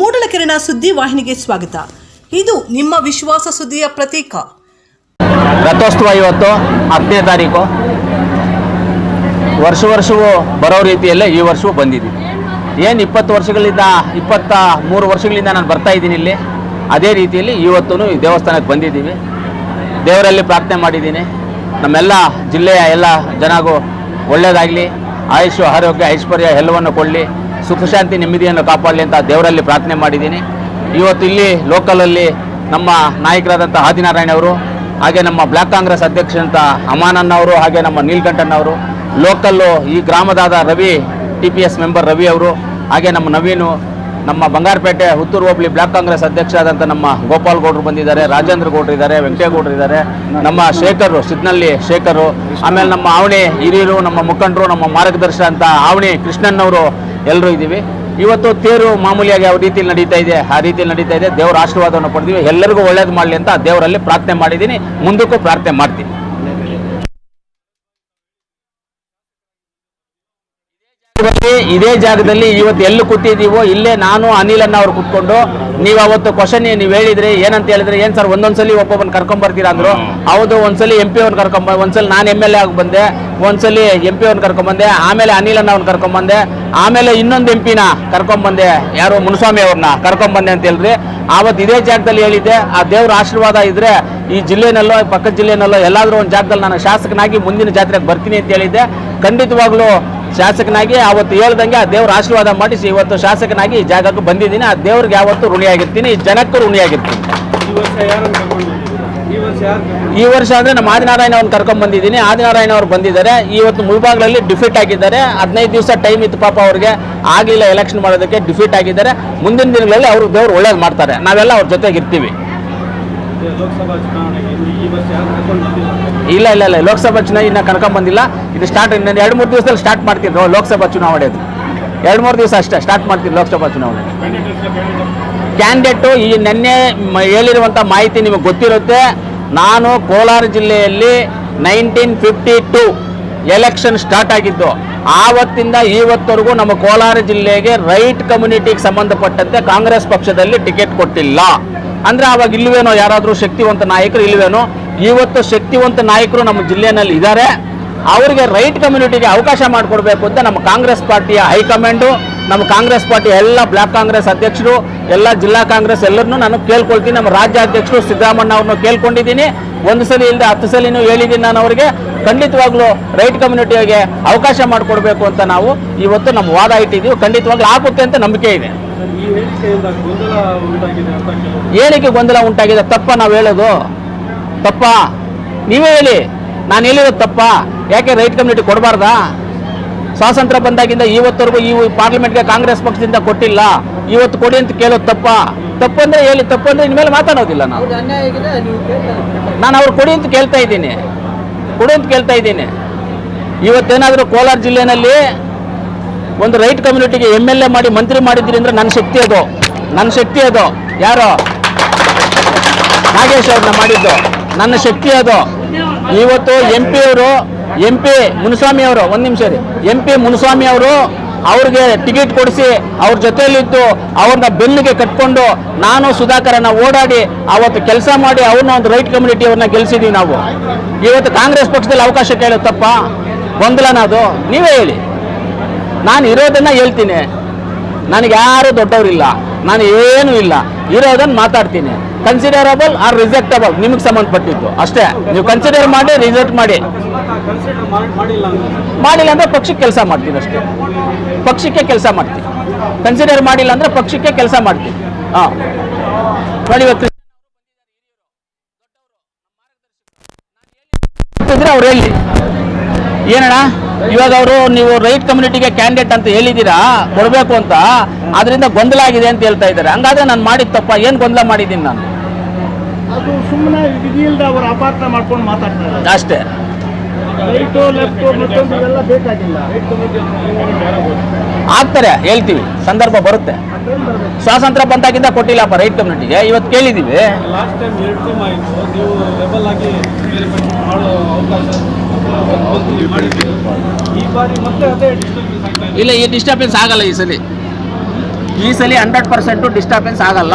ಮೂಡಲಕೆರೆನ ಸುದ್ದಿ ವಾಹಿನಿಗೆ ಸ್ವಾಗತ. ಇದು ನಿಮ್ಮ ವಿಶ್ವಾಸ ಸುದ್ದಿಯ ಪ್ರತೀಕ. ರಥೋತ್ಸವ ಇವತ್ತು ಹತ್ತನೇ ತಾರೀಕು. ವರ್ಷ ವರ್ಷವೂ ಬರೋ ರೀತಿಯಲ್ಲೇ ಈ ವರ್ಷವೂ ಬಂದಿದ್ದೀವಿ ಏನು ಇಪ್ಪತ್ತು ವರ್ಷಗಳಿಂದ, ಇಪ್ಪತ್ತ ಮೂರು ವರ್ಷಗಳಿಂದ ನಾನು ಬರ್ತಾ ಇದ್ದೀನಿ ಇಲ್ಲಿ. ಅದೇ ರೀತಿಯಲ್ಲಿ ಇವತ್ತೂ ದೇವಸ್ಥಾನಕ್ಕೆ ಬಂದಿದ್ದೀವಿ. ದೇವರಲ್ಲಿ ಪ್ರಾರ್ಥನೆ ಮಾಡಿದ್ದೀನಿ. ನಮ್ಮೆಲ್ಲ ಜಿಲ್ಲೆಯ ಎಲ್ಲ ಜನಗೂ ಒಳ್ಳೆಯದಾಗಲಿ ಆಯುಷು, ಆರೋಗ್ಯ, ಐಶ್ವರ್ಯ ಎಲ್ಲವನ್ನು ಕೊಡಲಿ. ಸುಖ ಶಾಂತಿ ನೆಮ್ಮದಿಯನ್ನು ಕಾಪಾಡಲಿ ಅಂತ ದೇವರಲ್ಲಿ ಪ್ರಾರ್ಥನೆ ಮಾಡಿದ್ದೀನಿ. ಇವತ್ತು ಇಲ್ಲಿ ಲೋಕಲಲ್ಲಿ ನಮ್ಮ ನಾಯಕರಾದಂಥ ಆದಿನಾರಾಯಣ ಅವರು, ಹಾಗೆ ನಮ್ಮ ಬ್ಲಾಕ್ ಕಾಂಗ್ರೆಸ್ ಅಧ್ಯಕ್ಷರಂತ ಅಮಾನನ್ ಅವರು, ಹಾಗೆ ನಮ್ಮ ನೀಲ್ಕಂಠನ್ ಅವರು ಲೋಕಲ್ಲು ಈ ಗ್ರಾಮದಾದ Ravi T P S member Ravi ಅವರು, ಹಾಗೆ ನಮ್ಮ ನವೀನು, ನಮ್ಮ ಬಂಗಾರಪೇಟೆ ಹುತ್ತೂರು ಹೋಬಳಿ ಬ್ಲಾಕ್ ಕಾಂಗ್ರೆಸ್ ಅಧ್ಯಕ್ಷ ಆದಂಥ ನಮ್ಮ ಗೋಪಾಲ್ ಗೌಡ್ರು ಬಂದಿದ್ದಾರೆ, ರಾಜೇಂದ್ರ ಗೌಡ್ರು ಇದ್ದಾರೆ, ವೆಂಕಟೇಗೌಡರು ಇದ್ದಾರೆ, ನಮ್ಮ ಶೇಖರು ಸಿದ್ನಳ್ಳಿ ಶೇಖರು, ಆಮೇಲೆ ನಮ್ಮ ಆವಣಿ ಹಿರಿಯರು, ನಮ್ಮ ಮುಖಂಡರು, ನಮ್ಮ ಮಾರ್ಗದರ್ಶನ ಅಂತ ಆವಣಿ ಕೃಷ್ಣನ್ನವರು ಎಲ್ಲರೂ ಇದ್ದೀವಿ. ಇವತ್ತು ತೇರು ಮಾಮೂಲಿಯಾಗಿ ಯಾವ ರೀತಿಯಲ್ಲಿ ನಡೀತಾ ಇದೆ, ಆ ರೀತಿಯಲ್ಲಿ ನಡೀತಾ ಇದೆ. ದೇವರ ಆಶೀರ್ವಾದವನ್ನು ಪಡೆದಿವಿ. ಎಲ್ಲರಿಗೂ ಒಳ್ಳೇದು ಮಾಡಲಿ ಅಂತ ದೇವರಲ್ಲಿ ಪ್ರಾರ್ಥನೆ ಮಾಡಿದ್ದೀನಿ. ಮುಂದಕ್ಕೂ ಪ್ರಾರ್ಥನೆ ಮಾಡ್ತೀನಿ ಜಾಗದಲ್ಲಿ ಇದೇ ಜಾಗದಲ್ಲಿ ಇವತ್ತು ಎಲ್ಲಿ ಕೂತಿದ್ದೀವೋ, ಇಲ್ಲೇ ನಾನು ಅನಿಲನ್ನ ಅವ್ರು ಕೂತ್ಕೊಂಡು, ನೀವು ಅವತ್ತು ಕ್ವಶನ್ ನೀವು ಹೇಳಿದ್ರಿ, ಏನಂತ ಹೇಳಿದ್ರೆ, ಏನ್ ಸರ್ ಒಂದೊಂದ್ಸಲಿ ಒಬ್ಬೊಬ್ಬನ ಕರ್ಕೊಂಡ್ ಬರ್ತೀರಾ ಅಂದ್ರು? ಹೌದು, ಒಂದ್ಸಲಿ ಎಂ ಪಿ ಅವ್ನ ಕರ್ಕೊಂಡ್ ಒಂದ್ಸಲಿ ನಾನು ಎಂ ಎಲ್ ಎ ಆಗಿ ಬಂದೆ, ಒಂದ್ಸಲಿ ಎಂ ಪಿ ಅವ್ನ ಕರ್ಕೊಂಡ್ ಬಂದೆ, ಆಮೇಲೆ ಅನಿಲನ್ನ ಕರ್ಕೊಂಡ್ ಬಂದೆ, ಆಮೇಲೆ ಇನ್ನೊಂದು ಎಂ ಪಿನ ಕರ್ಕೊಂಡ್ ಬಂದೆ, ಯಾರು ಮುನಸ್ವಾಮಿ ಅವ್ರನ್ನ ಕರ್ಕೊಂಡ್ ಬಂದೆ ಅಂತ ಹೇಳಿದ್ರಿ. ಆವತ್ತು ಇದೇ ಜಾಗದಲ್ಲಿ ಹೇಳಿದ್ದೆ, ಆ ದೇವ್ರ ಆಶೀರ್ವಾದ ಇದ್ರೆ ಈ ಜಿಲ್ಲೆನಲ್ಲೋ, ಪಕ್ಕದ ಜಿಲ್ಲೆನಲ್ಲೋ, ಎಲ್ಲಾದ್ರೂ ಒಂದು ಜಾಗದಲ್ಲಿ ನಾನು ಶಾಸಕನಾಗಿ ಮುಂದಿನ ಜಾತ್ರೆಗೆ ಬರ್ತೀನಿ ಅಂತ ಹೇಳಿದ್ದೆ. ಖಂಡಿತವಾಗ್ಲೂ ಶಾಸಕನಾಗಿ ಅವತ್ತು ಹೇಳ್ದಂಗೆ ಆ ದೇವ್ರ ಆಶೀರ್ವಾದ ಮಾಡಿಸಿ ಇವತ್ತು ಶಾಸಕನಾಗಿ ಈ ಜಾಗಕ್ಕೆ ಬಂದಿದ್ದೀನಿ. ಆ ದೇವ್ರಿಗೆ ಯಾವತ್ತೂ ಋಣಿಯಾಗಿರ್ತೀನಿ. ಈ ಜನಕ್ಕೂ ಋಣಿಯಾಗಿರ್ತೀನಿ. ಈ ವರ್ಷ ಅಂದರೆ ನಮ್ಮ ಆದಿನಾರಾಯಣ ಅವ್ರನ್ನ ಕರ್ಕೊಂಡ್ ಬಂದಿದ್ದೀನಿ ಆದಿನಾರಾಯಣ ಅವ್ರು ಬಂದಿದ್ದಾರೆ. ಇವತ್ತು ಮುಳ್ಬಾಗ್ಲಲ್ಲಿ ಡಿಫೀಟ್ ಆಗಿದ್ದಾರೆ. ಹದಿನೈದು ದಿವಸ ಟೈಮ್ ಇತ್ತು ಪಾಪ ಅವ್ರಿಗೆ ಆಗಲಿಲ್ಲ ಎಲೆಕ್ಷನ್ ಮಾಡೋದಕ್ಕೆ ಡಿಫೀಟ್ ಆಗಿದ್ದಾರೆ. ಮುಂದಿನ ದಿನಗಳಲ್ಲಿ ಅವರು ದೇವ್ರು ಒಳ್ಳೇದು ಮಾಡ್ತಾರೆ. ನಾವೆಲ್ಲ ಅವ್ರ ಜೊತೆಗೆ ಇರ್ತೀವಿ ಲೋಕಸಭಾ ಚುನಾವಣೆಗೆ ಈ- ಈ ವರ್ಷ ಯಾರು ಕರ್ಕೊಂಡು ಬಂದಿಲ್ಲ ಇಲ್ಲ ಇಲ್ಲ ಇಲ್ಲ, ಲೋಕಸಭಾ ಚುನಾವಣೆ ಇನ್ನೂ ಕರ್ಕೊಂಡ್ ಬಂದಿಲ್ಲ ಇದು ಸ್ಟಾರ್ಟ್ ಇನ್ನೊಂದು ಎರಡು ಮೂರು ದಿವಸದಲ್ಲಿ ಸ್ಟಾರ್ಟ್ ಮಾಡ್ತೀನಿ. ಲೋಕಸಭಾ ಚುನಾವಣೆ ಅದು. ಎರಡು ಮೂರು ದಿವಸ ಅಷ್ಟೇ ಸ್ಟಾರ್ಟ್ ಮಾಡ್ತೀನಿ ಲೋಕಸಭಾ ಚುನಾವಣೆ. ಕ್ಯಾಂಡಿಡೇಟು ಈ ನಿನ್ನೆ ಹೇಳಿರುವಂಥ ಮಾಹಿತಿ ನಿಮಗೆ ಗೊತ್ತಿರುತ್ತೆ. ನಾನು ಕೋಲಾರ ಜಿಲ್ಲೆಯಲ್ಲಿ nineteen fifty two election start ಆಗಿದ್ದು, ಆವತ್ತಿಂದ ಇವತ್ತವರೆಗೂ ನಮ್ಮ ಕೋಲಾರ ಜಿಲ್ಲೆಗೆ ರೈಟ್ ಕಮ್ಯುನಿಟಿಗೆ ಸಂಬಂಧಪಟ್ಟಂತೆ ಕಾಂಗ್ರೆಸ್ ಪಕ್ಷದಲ್ಲಿ ಟಿಕೆಟ್ ಕೊಟ್ಟಿಲ್ಲ. ಅಂದ್ರೆ ಆವಾಗ ಇಲ್ವೇನೋ ಯಾರಾದರೂ ಶಕ್ತಿವಂತ ನಾಯಕರು ಇಲ್ವೇನೋ ಇವತ್ತು ಶಕ್ತಿವಂತ ನಾಯಕರು ನಮ್ಮ ಜಿಲ್ಲೆಯಲ್ಲಿ ಇದ್ದಾರೆ. ಅವರಿಗೆ ರೈಟ್ ಕಮ್ಯುನಿಟಿಗೆ ಅವಕಾಶ ಮಾಡಿಕೊಡ್ಬೇಕು ಅಂತ ನಮ್ಮ ಕಾಂಗ್ರೆಸ್ ಪಾರ್ಟಿಯ ಹೈಕಮಾಂಡು ನಮ್ಮ ಕಾಂಗ್ರೆಸ್ ಪಾರ್ಟಿ ಎಲ್ಲ ಬ್ಲಾಕ್ ಕಾಂಗ್ರೆಸ್ ಅಧ್ಯಕ್ಷರು ಎಲ್ಲ ಜಿಲ್ಲಾ ಕಾಂಗ್ರೆಸ್ ಎಲ್ಲರನ್ನೂ ನಾನು ಕೇಳ್ಕೊಳ್ತೀನಿ. ನಮ್ಮ ರಾಜ್ಯಾಧ್ಯಕ್ಷರು ಸಿದ್ದರಾಮಣ್ಣ ಅವ್ರನ್ನ ಕೇಳ್ಕೊಂಡಿದ್ದೀನಿ. ಒಂದು ಸಲ ಇಲ್ಲದೆ ಹತ್ತು ಸಲಿನೂ ಹೇಳಿದ್ದೀನಿ ನಾನು ಅವರಿಗೆ. ಖಂಡಿತವಾಗ್ಲೂ ರೈಟ್ ಕಮ್ಯುನಿಟಿಗೆ ಅವಕಾಶ ಮಾಡಿಕೊಡ್ಬೇಕು ಅಂತ ನಾವು ಇವತ್ತು ನಮ್ಮ ವಾದ ಇಟ್ಟಿದ್ದೀವಿ. ಖಂಡಿತವಾಗ್ಲೂ ಆಗುತ್ತೆ ಅಂತ ನಂಬಿಕೆ ಇದೆ. ಏನಕ್ಕೆ ಗೊಂದಲ ಉಂಟಾಗಿದೆ. ತಪ್ಪ ನಾವು ಹೇಳೋದು. ತಪ್ಪ. ನೀವೇ ಹೇಳಿ. ನಾನು ಹೇಳಿರೋದು ತಪ್ಪ. ಯಾಕೆ ರೈಟ್ ಕಮ್ಯುನಿಟಿ ಕೊಡಬಾರ್ದಾ? ಸ್ವಾತಂತ್ರ್ಯ ಬಂದಾಗಿಂದ ಇವತ್ತವರೆಗೂ ಈ ಪಾರ್ಲಿಮೆಂಟ್ಗೆ ಕಾಂಗ್ರೆಸ್ ಪಕ್ಷದಿಂದ ಕೊಟ್ಟಿಲ್ಲ. ಇವತ್ತು ಕೊಡಿ ಅಂತ ಕೇಳೋದು ತಪ್ಪ. ತಪ್ಪಂದ್ರೆ ಹೇಳಿ. ತಪ್ಪಂದ್ರೆ ಇನ್ಮೇಲೆ ಮಾತಾಡೋದಿಲ್ಲ ನಾವು. ನಾನು ಅವ್ರು ಕೊಡಿ ಅಂತ ಕೇಳ್ತಾ ಇದ್ದೀನಿ. ಕೊಡಿ ಅಂತ ಕೇಳ್ತಾ ಇದ್ದೀನಿ. ಇವತ್ತೇನಾದರೂ ಕೋಲಾರ ಜಿಲ್ಲೆನಲ್ಲಿ ಒಂದು ರೈಟ್ ಕಮ್ಯುನಿಟಿಗೆ ಎಂ ಎಲ್ ಎ ಮಾಡಿ ಮಂತ್ರಿ ಮಾಡಿದ್ದೀರಿ ಅಂದ್ರೆ ನನ್ನ ಶಕ್ತಿ ಅದು. ನನ್ನ ಶಕ್ತಿ ಅದು. ಯಾರು? ನಾಗೇಶ್ ಅವ್ರನ್ನ ಮಾಡಿದ್ದು. ನನ್ನ ಶಕ್ತಿ ಅದು. ಇವತ್ತು ಎಂ ಪಿ ಅವರು ಎಂ ಪಿ ಮುನಿಸ್ವಾಮಿ ಅವರು, ಒಂದು ನಿಮಿಷ ರೀ ಎಂ ಪಿ ಮುನಿಸ್ವಾಮಿ ಅವರು ಅವ್ರಿಗೆ ಟಿಕೆಟ್ ಕೊಡಿಸಿ ಅವ್ರ ಜೊತೆಯಲ್ಲಿದ್ದು ಅವ್ರನ್ನ ಬೆನ್ನಿಗೆ ಕಟ್ಕೊಂಡು ನಾನು ಸುಧಾಕರನ್ನ ಓಡಾಡಿ ಅವತ್ತು ಕೆಲಸ ಮಾಡಿ ಅವ್ರನ್ನ ಒಂದು ರೈಟ್ ಕಮ್ಯುನಿಟಿ ಅವ್ರನ್ನ ಗೆಲ್ಸಿದೀವಿ ನಾವು. ಇವತ್ತು ಕಾಂಗ್ರೆಸ್ ಪಕ್ಷದಲ್ಲಿ ಅವಕಾಶ ಕೇಳುತ್ತಪ್ಪ ತಪ್ಪ? ಗೊಂದಲನ ಅದು? ನೀವೇ ಹೇಳಿ. ನಾನು ಇರೋದನ್ನ ಹೇಳ್ತೀನಿ. ನನಗೆ ಯಾರು ದೊಡ್ಡವರಿಲ್ಲ. ನಾನು ಏನೂ ಇಲ್ಲ. ಇರೋದನ್ನ ಮಾತಾಡ್ತೀನಿ. ಕನ್ಸಿಡರಬಲ್ ಆರ್ ರಿಜೆಕ್ಟಬಲ್ ನಿಮಗೆ ಸಂಬಂಧಪಟ್ಟಿದ್ದು. ಅಷ್ಟೇ. ನೀವು ಕನ್ಸಿಡರ್ ಮಾಡಿ ರಿಜೆಕ್ಟ್ ಮಾಡಿ. ಮಾಡಿಲ್ಲ ಅಂದ್ರೆ ಪಕ್ಷಕ್ಕೆ ಕೆಲಸ ಮಾಡ್ತೀನಿ ಅಷ್ಟೇ. ಪಕ್ಷಕ್ಕೆ ಕೆಲಸ ಮಾಡ್ತೀನಿ ಕನ್ಸಿಡರ್ ಮಾಡಿಲ್ಲ ಅಂದ್ರೆ ಪಕ್ಷಕ್ಕೆ ಕೆಲಸ ಮಾಡ್ತೀನಿ ಹಾಂ. ನೋಡಿ ಇವತ್ತು ಅವ್ರು ಹೇಳಿ ಏನಣ್ಣ? ಇವಾಗ ಅವರು ನೀವು ರೈಟ್ ಕಮ್ಯುನಿಟಿಗೆ ಕ್ಯಾಂಡಿಡೇಟ್ ಅಂತ ಹೇಳಿದ್ದೀರಾ? ಕೊಡಬೇಕು ಅಂತ. ಅದರಿಂದ ಗೊಂದಲ ಆಗಿದೆ ಅಂತ ಹೇಳ್ತಾ ಇದ್ದಾರೆ. ಹಂಗಾದ್ರೆ ನಾನು ಮಾಡಿದ ತಪ್ಪ? ಏನು ಗೊಂದಲ ಮಾಡಿದ್ದೀನಿ ನಾನು? ಅದು ಸುಮ್ಮನೆ ವಿಧಿಯಿಲ್ದ ಅವರು ಅಪಾರ್ಥ ಮಾಡ್ಕೊಂಡು ಮಾತಾಡ್ತಾರೆ ಅಷ್ಟೇ. ರೈಟು ಲೆಫ್ಟು ಮತ್ತೊಂದು ಇವೆಲ್ಲ ಬೇಕಾಗಿಲ್ಲ. ಆಗ್ತಾರೆ ಹೇಳ್ತೀವಿ. ಸಂದರ್ಭ ಬರುತ್ತೆ. ಸ್ವಾತಂತ್ರ್ಯ ಬಂದಾಗಿಂದ ಕೊಟ್ಟಿಲ್ಲಪ್ಪ ರೈಟ್ ಕಮ್ಯುನಿಟಿಗೆ. ಇವತ್ತು ಕೇಳಿದ್ದೀವಿ ಇಲ್ಲ ಈ ಡಿಸ್ಟರ್ಬೆನ್ಸ್ ಆಗಲ್ಲ ಈ ಸಲ. ಈ ಸಲ ಹಂಡ್ರೆಡ್ ಪರ್ಸೆಂಟು ಡಿಸ್ಟರ್ಬೆನ್ಸ್ ಆಗಲ್ಲ.